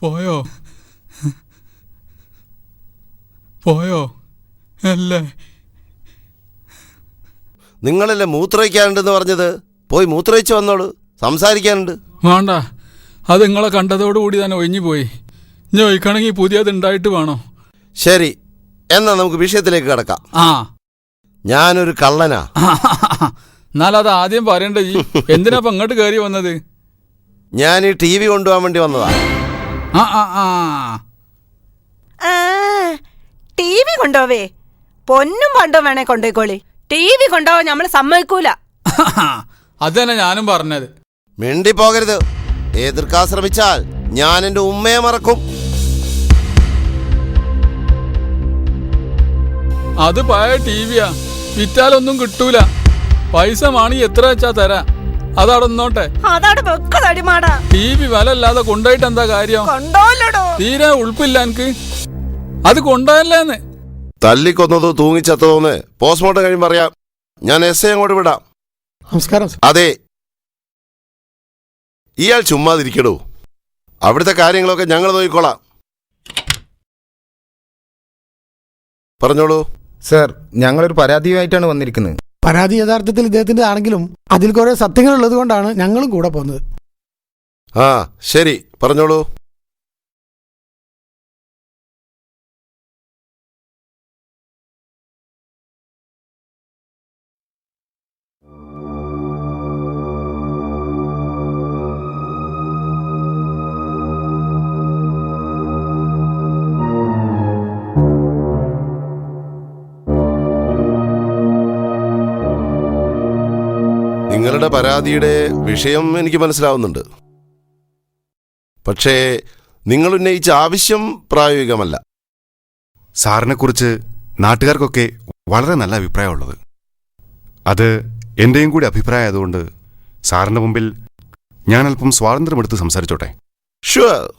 പോയോ? പോയോ? അല്ലേ? നിങ്ങളല്ലേ മൂത്രയിക്കാനുണ്ടെന്ന് പറഞ്ഞത്? പോയി മൂത്രയിച്ച് വന്നോളൂ. സംസാരിക്കാനുണ്ട്. വേണ്ട. അത് നിങ്ങളെ കണ്ടതോടുകൂടി തന്നെ ഒഴിഞ്ഞു പോയി. ഇനി ഒഴിക്കണമെങ്കിൽ പുതിയത് ഉണ്ടായിട്ട് വേണോ? ശരി. എന്നാ നമുക്ക് വിഷയത്തിലേക്ക് കിടക്കാം. ആ. ഞാനൊരു കള്ളനാ. എന്നാലത് ആദ്യം പറയണ്ട എന്തിനാ ഇപ്പൊ ഇങ്ങോട്ട് കയറി വന്നത്? ഞാൻ ഈ ടി വി കൊണ്ടുപോകാൻ വേണ്ടി വന്നതാ. ആ ആ ആ. ആ ടി വി കൊണ്ടോവേ. പൊന്നും പണ്ടും വേണേ കൊണ്ടോയിക്കോളി. ടി വി കൊണ്ടോവാൻ നമ്മൾ സമ്മതിക്കൂല. അത് തന്നെ ഞാനും പറഞ്ഞത്. മിണ്ടി പോകരുത് എതിർക്കാൻ ശ്രമിച്ചാൽ ഞാൻ എന്റെ ഉമ്മയെ മറക്കും. അത് പഴയ ടി വിയാ. വിറ്റാലൊന്നും കിട്ടൂല. പൈസ മാണി എത്ര വെച്ചാ തരാ. അതവിടെ നിന്നോട്ടെ. ടി വി വില അല്ലാതെ കൊണ്ടുപോയിട്ട് എന്താ കാര്യം? തീരെ ഉൾപ്പില്ല എനിക്ക്. അത് കൊണ്ടുപോയല്ലേന്ന്. തല്ലിക്കൊന്നത് തൂങ്ങിച്ചത്തതോന്ന് പോസ്റ്റ്മോർട്ടം കഴിയുമ്പോൾ അറിയാം. ഞാൻ എസ് ഐ അങ്ങോട്ട് വിടാം. നമസ്കാരം അതെ. ഇയാൾ ചുമ്മാതിരിക്കടോ. അവിടുത്തെ കാര്യങ്ങളൊക്കെ ഞങ്ങൾ നോക്കിക്കോളാം. പറഞ്ഞോളൂ. സർ ഞങ്ങളൊരു പരാതിയുമായിട്ടാണ് വന്നിരിക്കുന്നത്. പരാതി യഥാർത്ഥത്തിൽ ഇദ്ദേഹത്തിന്റെ ആണെങ്കിലും അതിൽ കുറെ സത്യങ്ങൾ ഉള്ളത് കൊണ്ടാണ് ഞങ്ങളും കൂടെ പോകുന്നത്. ആ ശരി. പറഞ്ഞോളൂ. നിങ്ങളുടെ പരാതിയുടെ വിഷയം എനിക്ക് മനസ്സിലാവുന്നുണ്ട്. പക്ഷേ നിങ്ങൾ ഉന്നയിച്ച ആവശ്യം പ്രായോഗികമല്ല. സാറിനെക്കുറിച്ച് നാട്ടുകാർക്കൊക്കെ വളരെ നല്ല അഭിപ്രായമുള്ളത്. അത് എന്റെയും കൂടി അഭിപ്രായമായതുകൊണ്ട് സാറിന്റെ മുമ്പിൽ ഞാൻ അല്പം സ്വാതന്ത്ര്യമെടുത്ത് സംസാരിച്ചോട്ടെ. ഷുവർ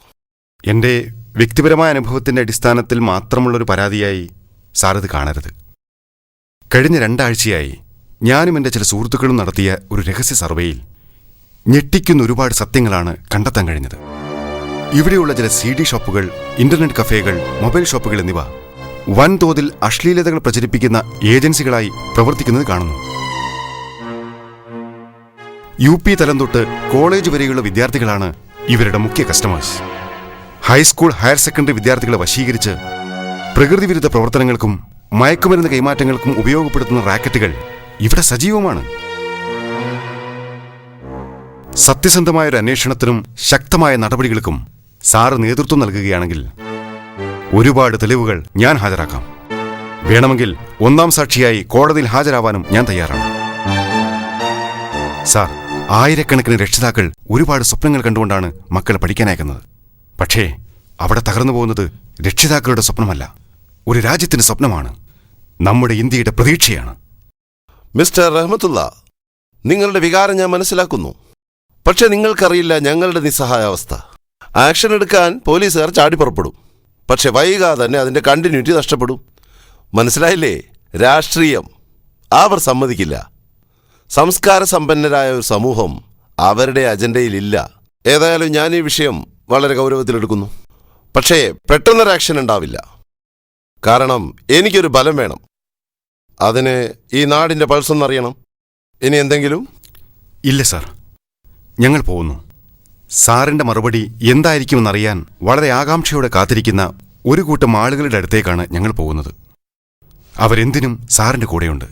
എന്റെ വ്യക്തിപരമായ അനുഭവത്തിന്റെ അടിസ്ഥാനത്തിൽ മാത്രമുള്ളൊരു പരാതിയായി സാറിത് കാണരുത്. കഴിഞ്ഞ രണ്ടാഴ്ചയായി ഞാനും എന്റെ ചില സുഹൃത്തുക്കളും നടത്തിയ ഒരു രഹസ്യ സർവേയിൽ ഞെട്ടിക്കുന്ന ഒരുപാട് സത്യങ്ങളാണ് കണ്ടെത്താൻ കഴിഞ്ഞത്. ഇവിടെയുള്ള ചില സി ഡി ഷോപ്പുകൾ ഇന്റർനെറ്റ് കഫേകൾ മൊബൈൽ ഷോപ്പുകൾ എന്നിവ വൻതോതിൽ അശ്ലീലതകൾ പ്രചരിപ്പിക്കുന്ന ഏജൻസികളായി പ്രവർത്തിക്കുന്നത് കാണുന്നു. യു പി തലം തൊട്ട് കോളേജ് വരെയുള്ള വിദ്യാർത്ഥികളാണ് ഇവരുടെ മുഖ്യ കസ്റ്റമേഴ്സ്. ഹൈസ്കൂൾ ഹയർ സെക്കൻഡറി വിദ്യാർത്ഥികളെ വശീകരിച്ച് പ്രകൃതിവിരുദ്ധ പ്രവർത്തനങ്ങൾക്കും മയക്കുമരുന്ന് കൈമാറ്റങ്ങൾക്കും ഉപയോഗപ്പെടുത്തുന്ന റാക്കറ്റുകൾ ഇവിടെ സജീവമാണ്. സത്യസന്ധമായ ഒരു അന്വേഷണത്തിനും ശക്തമായ നടപടികൾക്കും സാറ് നേതൃത്വം നൽകുകയാണെങ്കിൽ ഒരുപാട് തെളിവുകൾ ഞാൻ ഹാജരാക്കാം. വേണമെങ്കിൽ ഒന്നാം സാക്ഷിയായി കോടതിയിൽ ഹാജരാവാനും ഞാൻ തയ്യാറാണ്. സാർ ആയിരക്കണക്കിന് രക്ഷിതാക്കൾ ഒരുപാട് സ്വപ്നങ്ങൾ കണ്ടുകൊണ്ടാണ് മക്കളെ പഠിക്കാനയക്കുന്നത്. പക്ഷേ അവിടെ തകർന്നു പോകുന്നത് രക്ഷിതാക്കളുടെ സ്വപ്നമല്ല. ഒരു രാജ്യത്തിന്റെ സ്വപ്നമാണ്. നമ്മുടെ ഇന്ത്യയുടെ പ്രതീക്ഷയാണ്. മിസ്റ്റർ റഹ്മത്തുള്ള നിങ്ങളുടെ വികാരം ഞാൻ മനസ്സിലാക്കുന്നു. പക്ഷെ നിങ്ങൾക്കറിയില്ല ഞങ്ങളുടെ നിസ്സഹായാവസ്ഥ. ആക്ഷൻ എടുക്കാൻ പോലീസുകാർ ചാടിപ്പുറപ്പെടും പക്ഷെ വൈകാതെ തന്നെ അതിന്റെ കണ്ടിന്യൂറ്റി നഷ്ടപ്പെടും. മനസ്സിലായില്ലേ? രാഷ്ട്രീയം. അവർ സമ്മതിക്കില്ല. സംസ്കാര സമ്പന്നരായ ഒരു സമൂഹം അവരുടെ അജണ്ടയിലില്ല. ഏതായാലും ഞാൻ ഈ വിഷയം വളരെ ഗൗരവത്തിലെടുക്കുന്നു. പക്ഷേ പെട്ടെന്നൊരു ആക്ഷൻ ഉണ്ടാവില്ല. കാരണം എനിക്കൊരു ബലം വേണം. അതിന് ഈ നാടിന്റെ പൾസ് ഒന്നറിയണം ഇനി എന്തെങ്കിലും? ഇല്ല സാർ. ഞങ്ങൾ പോകുന്നു. സാറിന്റെ മറുപടി എന്തായിരിക്കുമെന്നറിയാൻ വളരെ ആകാംക്ഷയോടെ കാത്തിരിക്കുന്ന ഒരു കൂട്ടം ആളുകളുടെ അടുത്തേക്കാണ് ഞങ്ങൾ പോകുന്നത്. അവരെന്തിനും സാറിന്റെ കൂടെയുണ്ട്.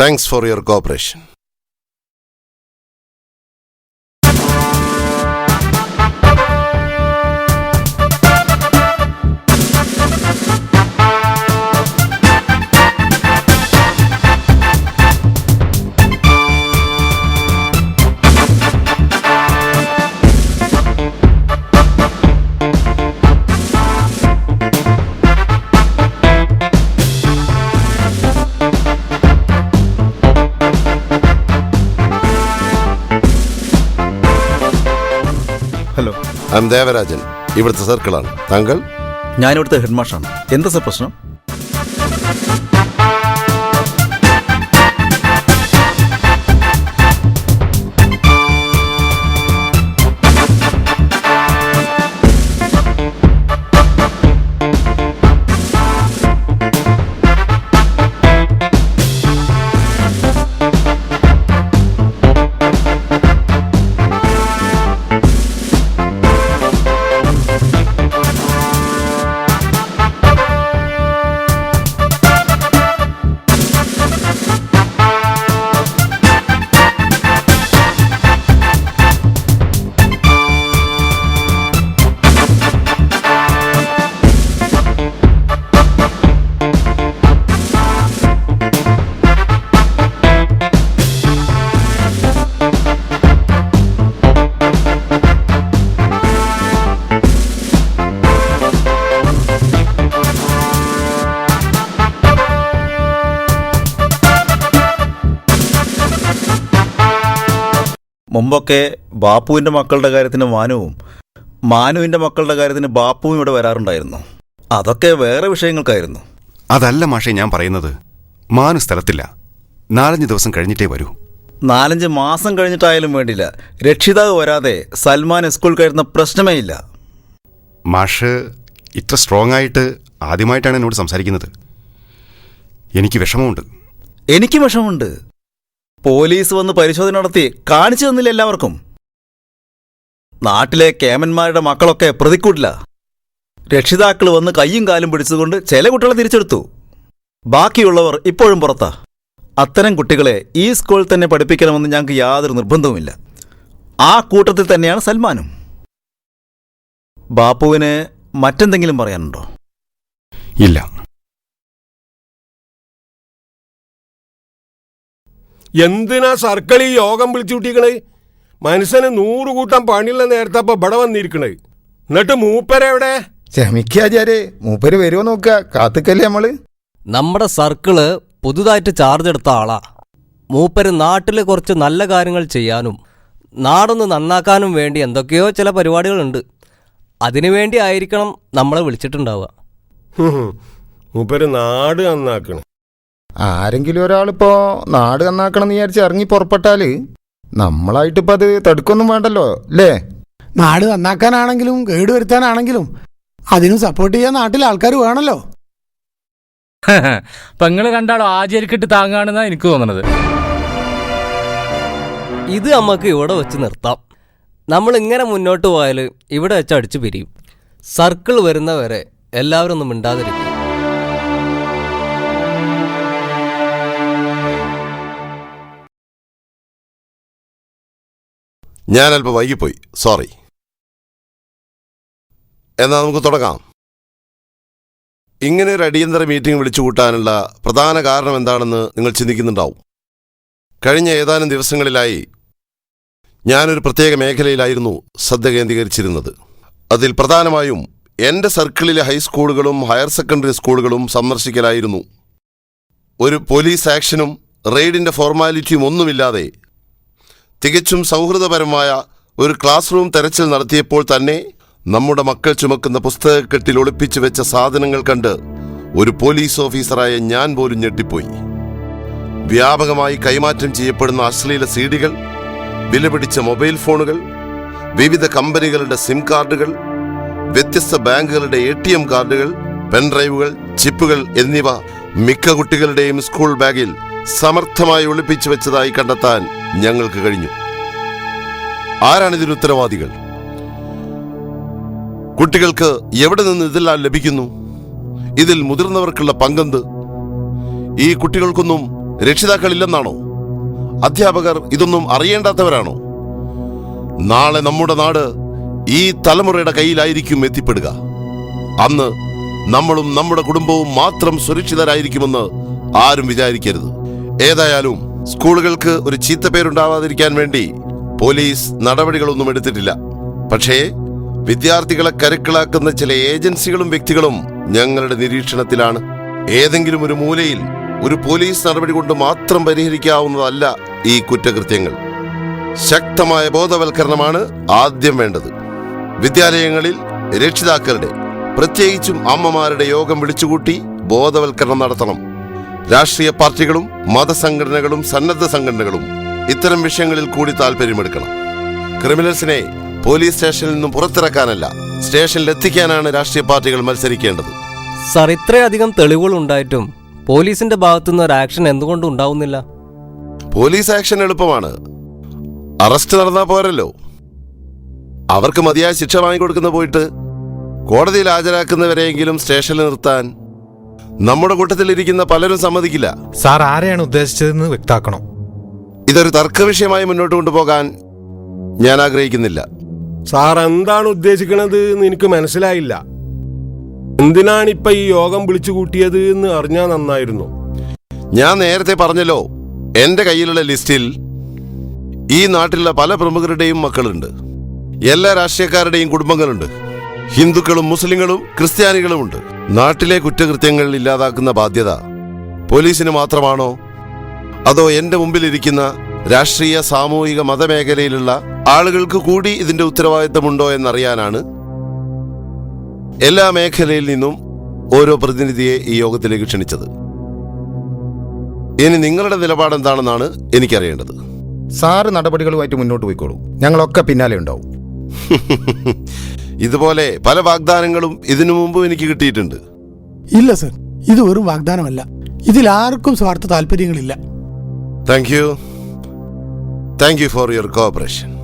Thanks for your cooperation hello I'm Devarajan ഇവിടുത്തെ സർക്കിളാണ്. താങ്കൾ? ഞാനിവിടുത്തെ ഹെഡ് മാഷാണ് എന്താ സർ പ്രശ്നം? മുമ്പൊക്കെ ബാപ്പുവിന്റെ മക്കളുടെ കാര്യത്തിന് മാനുവും മാനുവിന്റെ മക്കളുടെ കാര്യത്തിന് ബാപ്പുവും ഇവിടെ വരാറുണ്ടായിരുന്നു. അതൊക്കെ വേറെ വിഷയങ്ങൾക്കായിരുന്നു. അതല്ല മാഷെ ഞാൻ പറയുന്നത്. മാനു സ്ഥലത്തില്ല. നാലഞ്ച് ദിവസം കഴിഞ്ഞിട്ടേ വരൂ. നാലഞ്ച് മാസം കഴിഞ്ഞിട്ടായാലും വേണ്ടില്ല. രക്ഷിതാവ് വരാതെ സൽമാൻ സ്കൂൾ കയറുന്ന പ്രശ്നമേ ഇല്ല. മാഷ് ഇത്ര സ്ട്രോങ് ആയിട്ട് ആദ്യമായിട്ടാണ് എന്നോട് സംസാരിക്കുന്നത്. എനിക്ക് വിഷമമുണ്ട്. എനിക്ക് വിഷമമുണ്ട്. പോലീസ് വന്ന് പരിശോധന നടത്തി കാണിച്ചു തന്നില്ല എല്ലാവർക്കും. നാട്ടിലെ കേമന്മാരുടെ മക്കളൊക്കെ പ്രതിക്കൂട്ടില്ല രക്ഷിതാക്കൾ വന്ന് കയ്യും കാലും പിടിച്ചുകൊണ്ട് ചില കുട്ടികളെ തിരിച്ചെടുത്തു. ബാക്കിയുള്ളവർ ഇപ്പോഴും പുറത്താ. അത്തരം കുട്ടികളെ ഈ സ്കൂളിൽ തന്നെ പഠിപ്പിക്കണമെന്ന് ഞങ്ങൾക്ക് യാതൊരു നിർബന്ധവുമില്ല. ആ കൂട്ടത്തിൽ തന്നെയാണ് സൽമാനും. ബാപ്പുവിന് മറ്റെന്തെങ്കിലും പറയാനുണ്ടോ? ഇല്ല. എന്തിനാ സർക്കിൾ ഈ യോഗം വിളിച്ചു കൂട്ടിക്കണേ മനുഷ്യന് നൂറ് കൂട്ടം പണിയുള്ള നേരത്തെ അപ്പൊ ഇവിടെ വന്നിരിക്കണേ. എന്നിട്ട് മൂപ്പരെവിടെ ക്ഷമിക്കാചാരെ മൂപ്പര് വരുമോ നോക്ക കാത്തുക്കല്ലേ നമ്മൾ? നമ്മുടെ സർക്കിൾ പുതുതായിട്ട് ചാർജ് എടുത്ത ആളാ. മൂപ്പര് നാട്ടിൽ കുറച്ച് നല്ല കാര്യങ്ങൾ ചെയ്യാനും നാടൊന്ന് നന്നാക്കാനും വേണ്ടി എന്തൊക്കെയോ ചില പരിപാടികളുണ്ട്. അതിനുവേണ്ടി ആയിരിക്കണം നമ്മളെ വിളിച്ചിട്ടുണ്ടാവുക. മൂപ്പര് നാട് നന്നാക്കണേ. ആരെങ്കിലും ഒരാളിപ്പോ നാട് നന്നാക്കണം എന്ന് വിചാരിച്ച് ഇറങ്ങി പുറപ്പെട്ടാൽ നമ്മളായിട്ടിപ്പോ അത് തടുക്കൊന്നും വേണ്ടല്ലോ അല്ലേ? നാട് നന്നാക്കാനാണെങ്കിലും കേടുവരുത്താനാണെങ്കിലും അതിനും സപ്പോർട്ട് ചെയ്യാൻ നാട്ടിൽ ആൾക്കാർ വേണമല്ലോ പെങ്ങൾ കണ്ടാലോ ആചരിക്കിട്ട് താങ്ങാണെന്നാ എനിക്ക് തോന്നണത്. ഇത് നമുക്ക് ഇവിടെ വെച്ച് നിർത്താം. നമ്മൾ ഇങ്ങനെ മുന്നോട്ട് പോയാൽ ഇവിടെ വെച്ച് അടിച്ചു പിരിയും. സർക്കിൾ വരുന്നവരെ എല്ലാവരും ഒന്നും മിണ്ടാതിരിക്കും. ഞാൻ അല്പം വൈകിപ്പോയി. സോറി എന്നാൽ നമുക്ക് തുടങ്ങാം. ഇങ്ങനെ ഒരു അടിയന്തര മീറ്റിംഗ് വിളിച്ചു കൂട്ടാനുള്ള പ്രധാന കാരണം എന്താണെന്ന് നിങ്ങൾ ചിന്തിക്കുന്നുണ്ടാവും. കഴിഞ്ഞ ഏതാനും ദിവസങ്ങളിലായി ഞാനൊരു പ്രത്യേക മേഖലയിലായിരുന്നു ശ്രദ്ധ കേന്ദ്രീകരിച്ചിരുന്നത്. അതിൽ പ്രധാനമായും എന്റെ സർക്കിളിലെ ഹൈസ്കൂളുകളും ഹയർ സെക്കൻഡറി സ്കൂളുകളും സന്ദർശിക്കലായിരുന്നു. ഒരു പോലീസ് ആക്ഷനും റെയ്ഡിന്റെ ഫോർമാലിറ്റിയും ഒന്നുമില്ലാതെ തികച്ചും സൗഹൃദപരമായ ഒരു ക്ലാസ് റൂം തെരച്ചിൽ നടത്തിയപ്പോൾ തന്നെ നമ്മുടെ മക്കൾ ചുമക്കുന്ന പുസ്തകക്കെട്ടിൽ ഒളിപ്പിച്ചു വെച്ച സാധനങ്ങൾ കണ്ട് ഒരു പോലീസ് ഓഫീസറായ ഞാൻ പോലും ഞെട്ടിപ്പോയി. വ്യാപകമായി കൈമാറ്റം ചെയ്യപ്പെടുന്ന അശ്ലീല സീഡികൾ വിലപിടിച്ച മൊബൈൽ ഫോണുകൾ വിവിധ കമ്പനികളുടെ സിം കാർഡുകൾ വ്യത്യസ്ത ബാങ്കുകളുടെ എ ടി എം കാർഡുകൾ പെൻഡ്രൈവുകൾ ചിപ്പുകൾ എന്നിവ മിക്ക കുട്ടികളുടെയും സ്കൂൾ ബാഗിൽ സമർത്ഥമായി ഒളിപ്പിച്ചു വെച്ചതായി കണ്ടെത്താൻ ഞങ്ങൾക്ക് കഴിഞ്ഞു. ആരാണിതിന് ഉത്തരവാദികൾ? കുട്ടികൾക്ക് എവിടെ നിന്ന് ഇതെല്ലാം ലഭിക്കുന്നു? ഇതിൽ മുതിർന്നവർക്കുള്ള പങ്കെന്ത്? ഈ കുട്ടികൾക്കൊന്നും രക്ഷിതാക്കളില്ലെന്നാണോ? അധ്യാപകർ ഇതൊന്നും അറിയേണ്ടാത്തവരാണോ? നാളെ നമ്മുടെ നാട് ഈ തലമുറയുടെ കയ്യിലായിരിക്കും എത്തിപ്പെടുക. അന്ന് നമ്മളും നമ്മുടെ കുടുംബവും മാത്രം സുരക്ഷിതരായിരിക്കുമെന്ന് ആരും വിചാരിക്കരുത്. ഏതായാലും സ്കൂളുകൾക്ക് ഒരു ചീത്ത ചീത്തപ്പേരുണ്ടാവാതിരിക്കാൻ വേണ്ടി പോലീസ് നടപടികളൊന്നും എടുത്തിട്ടില്ല. പക്ഷേ വിദ്യാർത്ഥികളെ കരുക്കളാക്കുന്ന ചില ഏജൻസികളും വ്യക്തികളും ഞങ്ങളുടെ നിരീക്ഷണത്തിലാണ്. ഏതെങ്കിലും ഒരു മൂലയിൽ ഒരു പോലീസ് നടപടി കൊണ്ട് മാത്രം പരിഹരിക്കാവുന്നതല്ല ഈ കുറ്റകൃത്യങ്ങൾ. ശക്തമായ ബോധവൽക്കരണമാണ് ആദ്യം വേണ്ടത്. വിദ്യാലയങ്ങളിൽ രക്ഷിതാക്കളുടെ പ്രത്യേകിച്ചും അമ്മമാരുടെ യോഗം വിളിച്ചുകൂട്ടി ബോധവൽക്കരണം നടത്തണം. രാഷ്ട്രീയ പാർട്ടികളും മതസംഘടനകളും സന്നദ്ധ സംഘടനകളും ഇത്തരം വിഷയങ്ങളിൽ കൂടി താല്പര്യമെടുക്കണം ക്രിമിനൽസിനെ പോലീസ് സ്റ്റേഷനിൽ നിന്നും പുറത്തിറക്കാനല്ല സ്റ്റേഷനിൽ എത്തിക്കാനാണ് രാഷ്ട്രീയ പാർട്ടികൾ മത്സരിക്കേണ്ടത്. സർ ഇത്രയധികം തെളിവുകൾ ഉണ്ടായിട്ടും പോലീസിന്റെ ഭാഗത്തുനിന്ന് ഒരു ആക്ഷൻ എന്തുകൊണ്ട് ഉണ്ടാവുന്നില്ല? പോലീസ് ആക്ഷൻ എളുപ്പമാണ്. അറസ്റ്റ് നടന്നാ പോരല്ലോ. അവർക്ക് മതിയായ ശിക്ഷ വാങ്ങിക്കൊടുക്കുന്ന പോയിട്ട് കോടതിയിൽ ഹാജരാക്കുന്നവരെയെങ്കിലും സ്റ്റേഷനിൽ നിർത്താൻ നമ്മുടെ കൂട്ടത്തിലിരിക്കുന്ന പലരും സമ്മതിക്കില്ല. സാർ ആരെയാണ് ഉദ്ദേശിച്ചതെന്ന് വ്യക്താക്കണം? ഇതൊരു തർക്ക വിഷയമായി മുന്നോട്ട് കൊണ്ടുപോകാൻ ഞാൻ ആഗ്രഹിക്കുന്നില്ല. സാർ എന്താണ് ഉദ്ദേശിക്കണത് എന്ന് എനിക്ക് മനസ്സിലായില്ല. എന്തിനാണ് ഇപ്പൊ ഈ യോഗം വിളിച്ചു കൂട്ടിയത് എന്ന് അറിഞ്ഞാൽ നന്നായിരുന്നു. ഞാൻ നേരത്തെ പറഞ്ഞല്ലോ എന്റെ കയ്യിലുള്ള ലിസ്റ്റിൽ ഈ നാട്ടിലുള്ള പല പ്രമുഖരുടെയും മക്കളുണ്ട്. എല്ലാ രാഷ്ട്രീയക്കാരുടെയും കുടുംബങ്ങളുണ്ട്. ഹിന്ദുക്കളും മുസ്ലിങ്ങളും ക്രിസ്ത്യാനികളുമുണ്ട്. നാട്ടിലെ കുറ്റകൃത്യങ്ങൾ ഇല്ലാതാക്കുന്ന ബാധ്യത പോലീസിന് മാത്രമാണോ? അതോ എന്റെ മുമ്പിലിരിക്കുന്ന രാഷ്ട്രീയ സാമൂഹിക മതമേഖലയിലുള്ള ആളുകൾക്ക് കൂടി ഇതിന്റെ ഉത്തരവാദിത്തമുണ്ടോ എന്നറിയാനാണ് എല്ലാ മേഖലയിൽ നിന്നും ഓരോ പ്രതിനിധിയെ ഈ യോഗത്തിലേക്ക് ക്ഷണിച്ചത്. ഇനി നിങ്ങളുടെ നിലപാട് എന്താണെന്നാണ് എനിക്കറിയേണ്ടത്. സാറ് നടപടികളുമായിട്ട് മുന്നോട്ട് പോയിക്കോളൂ. ഞങ്ങളൊക്കെ പിന്നാലെ ഉണ്ടാവും. ഇതുപോലെ പല വാഗ്ദാനങ്ങളും ഇതിനു മുമ്പും എനിക്ക് കിട്ടിയിട്ടുണ്ട്. ഇല്ല സർ. ഇത് വെറും വാഗ്ദാനമല്ല. ഇതിൽ ആർക്കും സ്വാർത്ഥ താല്പര്യങ്ങളില്ല thank you thank you for your cooperation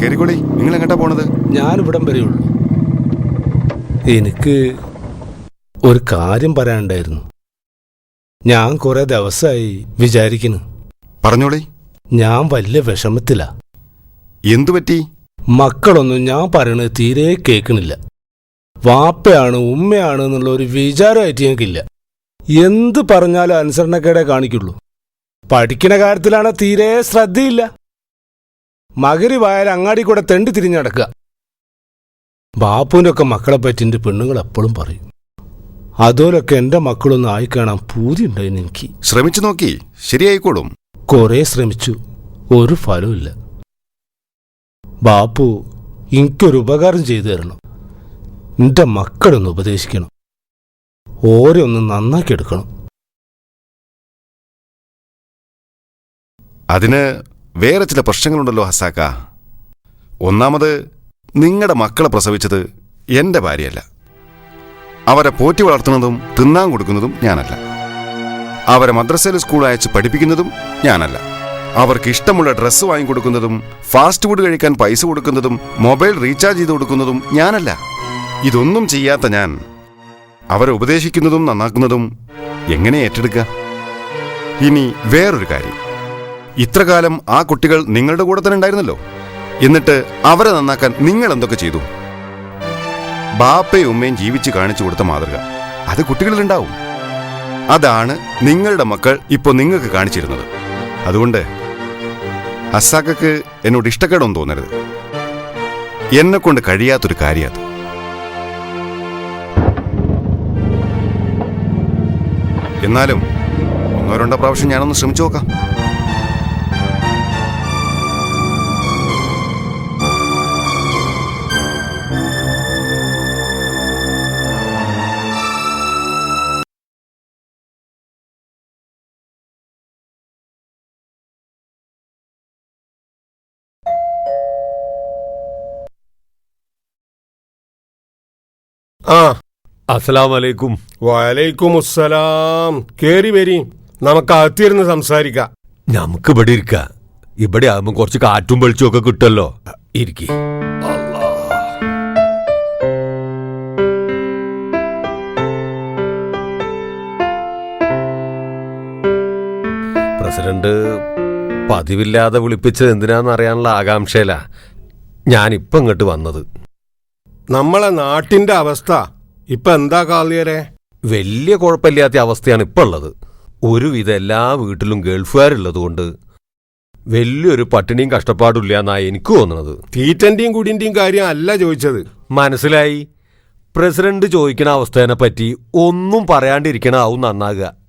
കയറിക്കോളി നിങ്ങൾ എങ്ങോട്ടാ പോണത്? ഞാൻ ഇവിടെ വരെയുള്ളൂ എനിക്ക് ഒരു കാര്യം പറയാനുണ്ടായിരുന്നു. ഞാൻ കുറെ ദിവസമായി വിചാരിക്കുന്നു. പറഞ്ഞോളി. ഞാൻ വലിയ വിഷമത്തിലാ. എന്തു പറ്റി? മക്കളൊന്നും ഞാൻ പറയണത് തീരെ കേൾക്കണില്ല. വാപ്പയാണ് ഉമ്മയാണ് എന്നുള്ള ഒരു വിചാരമായിട്ട് ഞങ്ങൾക്കില്ല. എന്ത് പറഞ്ഞാലും അനുസരണക്കേടെ കാണിക്കുള്ളൂ. പഠിക്കണ കാര്യത്തിലാണ് തീരെ ശ്രദ്ധയില്ല. മകരി വായാൽ അങ്ങാടി കൂടെ തെണ്ടി തിരിഞ്ഞടക്കുക ബാപ്പുവിന്റെ ഒക്കെ മക്കളെ പറ്റി എന്റെ പെണ്ണുങ്ങൾ എപ്പോഴും പറയും. അതുപോലൊക്കെ എന്റെ മക്കളൊന്ന് ആയിക്കാണാൻ പൂതിയുണ്ടായിരുന്നു എനിക്ക്. ശ്രമിച്ചു നോക്കി. ശരിയായിക്കോളും. കുറെ ശ്രമിച്ചു. ഒരു ഫലവുമില്ല ബാപ്പു എനിക്കൊരു ഉപകാരം ചെയ്തു തരണം. എന്റെ മക്കളൊന്ന് ഉപദേശിക്കണം. ഓരെ ഒന്ന് നന്നാക്കി എടുക്കണം. അതിന് വേറെ ചില പ്രശ്നങ്ങളുണ്ടല്ലോ ഹസാക്ക. ഒന്നാമത് നിങ്ങളുടെ മക്കളെ പ്രസവിച്ചത് എന്റെ ഭാര്യയല്ല. അവരെ പോറ്റി വളർത്തുന്നതും തിന്നാൻ കൊടുക്കുന്നതും ഞാനല്ല. അവരെ മദ്രസയിൽ സ്കൂൾ അയച്ച് പഠിപ്പിക്കുന്നതും ഞാനല്ല. അവർക്ക് ഇഷ്ടമുള്ള ഡ്രസ്സ് വാങ്ങിക്കൊടുക്കുന്നതും ഫാസ്റ്റ് ഫുഡ് കഴിക്കാൻ പൈസ കൊടുക്കുന്നതും മൊബൈൽ റീചാർജ് ചെയ്ത് കൊടുക്കുന്നതും ഞാനല്ല. ഇതൊന്നും ചെയ്യാത്ത ഞാൻ അവരെ ഉപദേശിക്കുന്നതും നന്നാക്കുന്നതും എങ്ങനെ ഏറ്റെടുക്കുക ഇനി വേറൊരു കാര്യം. ഇത്രകാലം ആ കുട്ടികൾ നിങ്ങളുടെ കൂടെ തന്നെ ഉണ്ടായിരുന്നല്ലോ. എന്നിട്ട് അവരെ നന്നാക്കാൻ നിങ്ങൾ എന്തൊക്കെ ചെയ്തു? ബാപ്പയും ഉമ്മയും ജീവിച്ച് കാണിച്ചു കൊടുത്ത മാതൃക. അത് കുട്ടികളിലുണ്ടാവും അതാണ് നിങ്ങളുടെ മക്കൾ ഇപ്പോൾ നിങ്ങൾക്ക് കാണിച്ചിരുന്നത്. അതുകൊണ്ട് അസാക്കക്ക് എന്നോട് ഇഷ്ടക്കേടൊന്നും തോന്നരുത്. എന്നെ കൊണ്ട് കഴിയാത്തൊരു കാര്യത് എന്നാലും ഒന്നോ രണ്ടോ പ്രാവശ്യം ഞാനൊന്ന് ശ്രമിച്ചു നോക്കാം. ആ. അസ്സലാമലൈക്കും. വലൈക്കും അസ്സലാം കേറി വരി. നമുക്ക് അകത്തിരുന്ന് സംസാരിക്കാം. നമുക്ക് ഇവിടെ ഇരിക്ക. ഇവിടെ ആകുമ്പോ കുറച്ച് കാറ്റും വെളിച്ചും ഒക്കെ കിട്ടുമല്ലോ. ഇരിക്കി. പ്രസിഡന്റ് പതിവില്ലാതെ വിളിപ്പിച്ചത് എന്തിനാന്ന് അറിയാനുള്ള ആകാംക്ഷയിലാ. ഞാനിപ്പം ഇങ്ങോട്ട് വന്നത്. നമ്മളെ നാട്ടിന്റെ അവസ്ഥ ഇപ്പൊ എന്താ കാളിയരെ വലിയ കുഴപ്പമില്ലാത്ത അവസ്ഥയാണ് ഇപ്പൊ ഉള്ളത്. ഒരുവിധം എല്ലാ വീട്ടിലും ഗൾഫുകാരുള്ളത് കൊണ്ട് വലിയൊരു പട്ടിണിയും കഷ്ടപ്പാടും ഇല്ല എന്നാ എനിക്ക് തോന്നുന്നത്. തീറ്റന്റെയും കുടിന്റെയും കാര്യം അല്ല ചോദിച്ചത്. മനസ്സിലായി? പ്രസിഡന്റ് ചോദിക്കുന്ന അവസ്ഥേനെ പറ്റി ഒന്നും പറയാണ്ടിരിക്കണ ആവും നന്നാകുക.